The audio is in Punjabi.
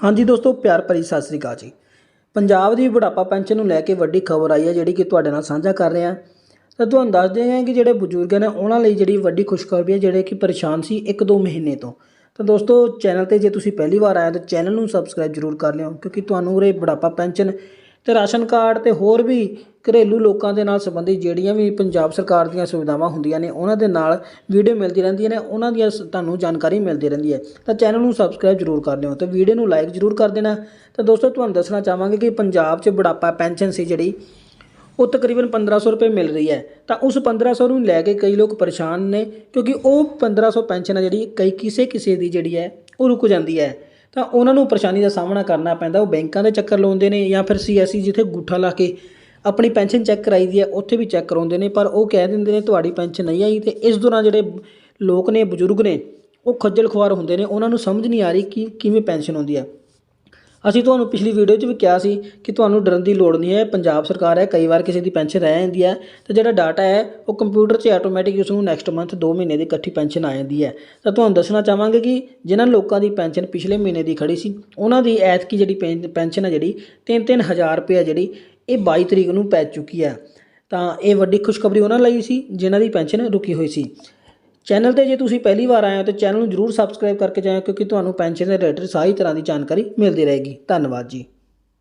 ਹਾਂਜੀ ਦੋਸਤੋ, ਪਿਆਰ ਭਰੀ ਸਤਿ ਸ੍ਰੀ ਅਕਾਲ ਜੀ। ਪੰਜਾਬ ਦੀ ਬੁਢਾਪਾ ਪੈਨਸ਼ਨ ਨੂੰ ਲੈ ਕੇ ਵੱਡੀ ਖਬਰ ਆਈ ਹੈ, ਜਿਹੜੀ ਕਿ ਤੁਹਾਡੇ ਨਾਲ ਸਾਂਝਾ ਕਰ ਰਹੇ। ਹਾਂ ਤਾਂ ਤੁਹਾਨੂੰ ਦੱਸਦੇ ਹਾਂ ਕਿ ਜਿਹੜੇ ਬਜ਼ੁਰਗ ਨੇ, ਉਹਨਾਂ ਲਈ ਜਿਹੜੀ ਵੱਡੀ ਖੁਸ਼ਖਬਰੀ ਹੈ, ਜਿਹੜੇ ਕਿ ਪਰੇਸ਼ਾਨ ਸੀ 1-2 ਮਹੀਨੇ ਤੋਂ। ਤਾਂ ਦੋਸਤੋ, ਚੈਨਲ ਤੇ ਜੇ ਤੁਸੀਂ ਪਹਿਲੀ ਵਾਰ ਆਏ ਤਾਂ ਚੈਨਲ ਨੂੰ ਸਬਸਕ੍ਰਾਈਬ ਜ਼ਰੂਰ ਕਰ ਲਿਓ, ਕਿਉਂਕਿ ਤੁਹਾਨੂੰ ਉਰੇ ਬੁਢਾਪਾ ਪੈਨਸ਼ਨ ਤੇ ਰਾਸ਼ਨ ਕਾਰਡ ਤੇ ਹੋਰ ਵੀ ਘਰੇਲੂ ਲੋਕਾਂ ਦੇ ਨਾਲ ਸੰਬੰਧਿਤ ਜਿਹੜੀਆਂ ਵੀ ਪੰਜਾਬ ਸਰਕਾਰ ਦੀਆਂ ਸੁਵਿਧਾਵਾਂ ਹੁੰਦੀਆਂ ਨੇ, ਉਹਨਾਂ ਦੇ ਨਾਲ ਵੀਡੀਓ ਮਿਲਦੀ ਰਹਿੰਦੀਆਂ ਨੇ, ਉਹਨਾਂ ਦੀਆਂ ਸ- ਤੁਹਾਨੂੰ ਜਾਣਕਾਰੀ ਮਿਲਦੀ ਰਹਿੰਦੀ ਹੈ। ਤਾਂ ਚੈਨਲ ਨੂੰ ਸਬਸਕ੍ਰਾਈਬ ਜ਼ਰੂਰ ਕਰ ਲਿਓ ਤੇ ਵੀਡੀਓ ਨੂੰ ਲਾਈਕ ਜ਼ਰੂਰ ਕਰ ਦੇਣਾ। ਤਾਂ ਦੋਸਤੋ, ਤੁਹਾਨੂੰ ਦੱਸਣਾ ਚਾਹਾਂਗੇ ਕਿ ਪੰਜਾਬ 'ਚ ਬੁਢਾਪਾ ਪੈਨਸ਼ਨ ਸੀ ਜਿਹੜੀ, ਉਹ ਤਕਰੀਬਨ 1500 ਰੁਪਏ ਮਿਲ ਰਹੀ ਹੈ। ਤਾਂ ਉਸ 1500 ਨੂੰ ਲੈ ਕੇ ਕਈ ਲੋਕ ਪਰੇਸ਼ਾਨ ਨੇ, ਕਿਉਂਕਿ ਉਹ 1500 ਪੈਨਸ਼ਨ ਹੈ ਜਿਹੜੀ, ਕਈ ਕਿਸੇ ਕਿਸੇ ਦੀ ਜਿਹੜੀ ਹੈ, ਉਹ ਰੁਕ ਜਾਂਦੀ ਹੈ। ਤਾਂ ਉਹਨਾਂ ਨੂੰ ਪਰੇਸ਼ਾਨੀ ਦਾ ਸਾਹਮਣਾ ਕਰਨਾ ਪੈਂਦਾ। ਉਹ ਬੈਂਕਾਂ ਦੇ ਚੱਕਰ ਲਾਉਂਦੇ ਨੇ ਜਾਂ ਫਿਰ ਸੀਐਸਸੀ ਜਿੱਥੇ ਗੁੱਠਾ ਲਾ ਕੇ ਆਪਣੀ ਪੈਨਸ਼ਨ ਚੈੱਕ ਕਰਾਈ ਦੀ ਹੈ, ਉੱਥੇ ਵੀ ਚੈੱਕ ਕਰਾਉਂਦੇ ਨੇ। ਪਰ ਉਹ ਕਹਿ ਦਿੰਦੇ ਨੇ, ਤੁਹਾਡੀ ਪੈਨਸ਼ਨ ਨਹੀਂ ਆਈ। ਤੇ ਇਸ ਦੌਰਾਨ ਜਿਹੜੇ ਲੋਕ ਨੇ, ਬਜ਼ੁਰਗ ਨੇ, ਉਹ ਖੱਜਲ ਖੁਆਰ ਹੁੰਦੇ ਨੇ। ਉਹਨਾਂ ਨੂੰ ਸਮਝ ਨਹੀਂ ਆ ਰਹੀ ਕਿ ਕਿਵੇਂ ਪੈਨਸ਼ਨ ਆਉਂਦੀ ਹੈ। ਅਸੀਂ ਤੁਹਾਨੂੰ ਪਿਛਲੀ ਵੀਡੀਓ 'ਚ ਵੀ ਕਿਹਾ ਸੀ ਕਿ ਤੁਹਾਨੂੰ ਡਰਨ ਦੀ ਲੋੜ ਨਹੀਂ ਹੈ, ਪੰਜਾਬ ਸਰਕਾਰ ਹੈ, ਕਈ ਵਾਰ ਕਿਸੇ ਦੀ ਪੈਨਸ਼ਨ ਰਹਿ ਜਾਂਦੀ ਹੈ ਤੇ ਜਿਹੜਾ ਡਾਟਾ ਹੈ, ਉਹ ਕੰਪਿਊਟਰ 'ਚ ਆਟੋਮੈਟਿਕ ਉਸ ਨੂੰ ਨੈਕਸਟ ਮੰਥ 2 ਮਹੀਨੇ ਦੀ ਇਕੱਠੀ ਪੈਨਸ਼ਨ ਆ ਜਾਂਦੀ ਹੈ। ਤਾਂ ਤੁਹਾਨੂੰ ਦੱਸਣਾ ਚਾਹਾਂਗੇ ਕਿ ਜਿਨ੍ਹਾਂ ਲੋਕਾਂ ਦੀ ਪੈਨਸ਼ਨ ਪਿਛਲੇ ਮਹੀਨੇ ਦੀ ਖੜੀ ਸੀ, ਉਹਨਾਂ ਦੀ ਐਤਕੀ ਜਿਹੜੀ ਪੈਨ- ਪੈਨਸ਼ਨ ਹੈ ਜਿਹੜੀ 3-3000 ਰੁਪਏ ਹੈ ਜਿਹੜੀ, ਇਹ 22 ਤਰੀਕ ਨੂੰ ਪੈ ਚੁੱਕੀ ਹੈ। ਤਾਂ ਇਹ ਵੱਡੀ ਖੁਸ਼ਖਬਰੀ ਉਹਨਾਂ ਲਈ ਸੀ, ਜਿਨ੍ਹਾਂ ਦੀ ਪੈਨਸ਼ਨ ਰੁਕੀ ਹੋਈ ਸੀ। ਚੈਨਲ ਤੇ ਜੇ ਤੁਸੀਂ ਪਹਿਲੀ ਵਾਰ ਆਏ ਹੋ ਤਾਂ ਚੈਨਲ ਨੂੰ ਜਰੂਰ ਸਬਸਕ੍ਰਾਈਬ ਕਰਕੇ ਜਾਇਓ ਕਿਉਂਕਿ ਤੁਹਾਨੂੰ ਪੈਨਸ਼ਨ ਦੇ ਰਿਲੇਟਡ ਸਾਰੀ ਤਰ੍ਹਾਂ ਦੀ ਜਾਣਕਾਰੀ ਮਿਲਦੀ ਰਹੇਗੀ। ਧੰਨਵਾਦ ਜੀ।